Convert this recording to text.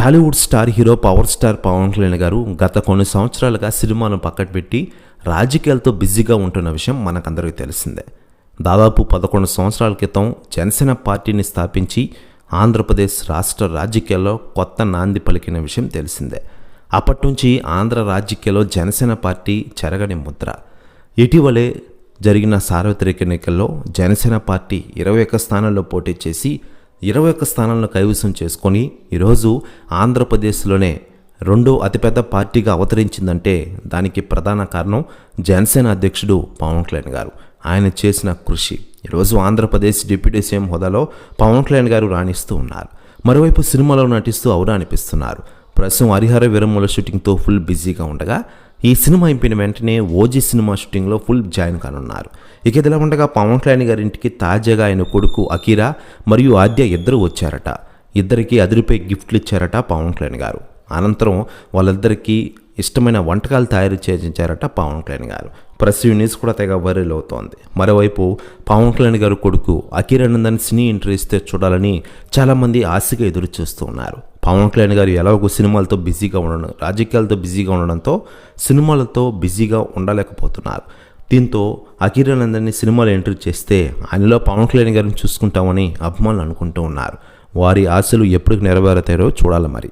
Tollywood star hero power star Pawan Kalyan garu గత కొన్ని సంవత్సరాలుగా సినిమాను పక్కటపెట్టి రాజకీయాలతో బిజీగా ఉంటున్న విషయం మనకందరికీ తెలిసిందే. దాదాపు పదకొండు సంవత్సరాల క్రితం జనసేన పార్టీని స్థాపించి ఆంధ్రప్రదేశ్ రాష్ట్ర రాజకీయాల్లో కొత్త నాంది పలికిన విషయం తెలిసిందే. అప్పటి నుంచి ఆంధ్ర రాజకీయాల్లో జనసేన పార్టీ చెరగని ముద్ర. ఇటీవలే జరిగిన సార్వత్రిక ఎన్నికల్లో జనసేన పార్టీ ఇరవై ఒక్క స్థానాల్లో పోటీ చేసి ఇరవై ఒక్క స్థానాలను కైవసం చేసుకొని ఈరోజు ఆంధ్రప్రదేశ్లోనే రెండో అతిపెద్ద పార్టీగా అవతరించిందంటే దానికి ప్రధాన కారణం జనసేన అధ్యక్షుడు పవన్ కళ్యాణ్ గారు. ఆయన చేసిన కృషి. ఈరోజు ఆంధ్రప్రదేశ్ డిప్యూటీ సీఎం హోదాలో పవన్ కళ్యాణ్ గారు రాణిస్తూ ఉన్నారు. మరోవైపు సినిమాలో నటిస్తూ అవురా అనిపిస్తున్నారు. ప్రస్తుతం హరిహర వీరమ్మల షూటింగ్తో ఫుల్ బిజీగా ఉండగా ఈ సినిమా అయిపోయిన వెంటనే ఓజీ సినిమా షూటింగ్లో ఫుల్ జాయిన్ కానున్నారు. ఇక ఇదిలా ఉండగా పవన్ కళ్యాణ్ గారి ఇంటికి తాజాగా ఆయన కొడుకు అకీరా మరియు ఆద్య ఇద్దరు వచ్చారట. ఇద్దరికి అదిరిపై గిఫ్ట్లు ఇచ్చారట పవన్ కళ్యాణ్ గారు. అనంతరం వాళ్ళిద్దరికీ ఇష్టమైన వంటకాలు తయారు చేయించారట పవన్ కళ్యాణ్ గారు. ప్రెస్ న్యూస్ కూడా తెగ వైరల్ అవుతోంది. మరోవైపు పవన్ కళ్యాణ్ గారు కొడుకు అఖిరానందన్ సినీ ఎంట్రీ ఇస్తే చూడాలని చాలామంది ఆశగా ఎదురు చూస్తూ ఉన్నారు. పవన్ కళ్యాణ్ గారు ఎలాగో సినిమాలతో బిజీగా ఉండడం రాజకీయాలతో బిజీగా ఉండడంతో సినిమాలతో బిజీగా ఉండలేకపోతున్నారు. దీంతో అఖిరానందన్ని సినిమాలు ఎంట్రీ చేస్తే ఆయనలో పవన్ కళ్యాణ్ గారిని చూసుకుంటామని అభిమానులు అనుకుంటూ ఉన్నారు. వారి ఆశలు ఎప్పుడు నెరవేరుతారో చూడాలి మరి.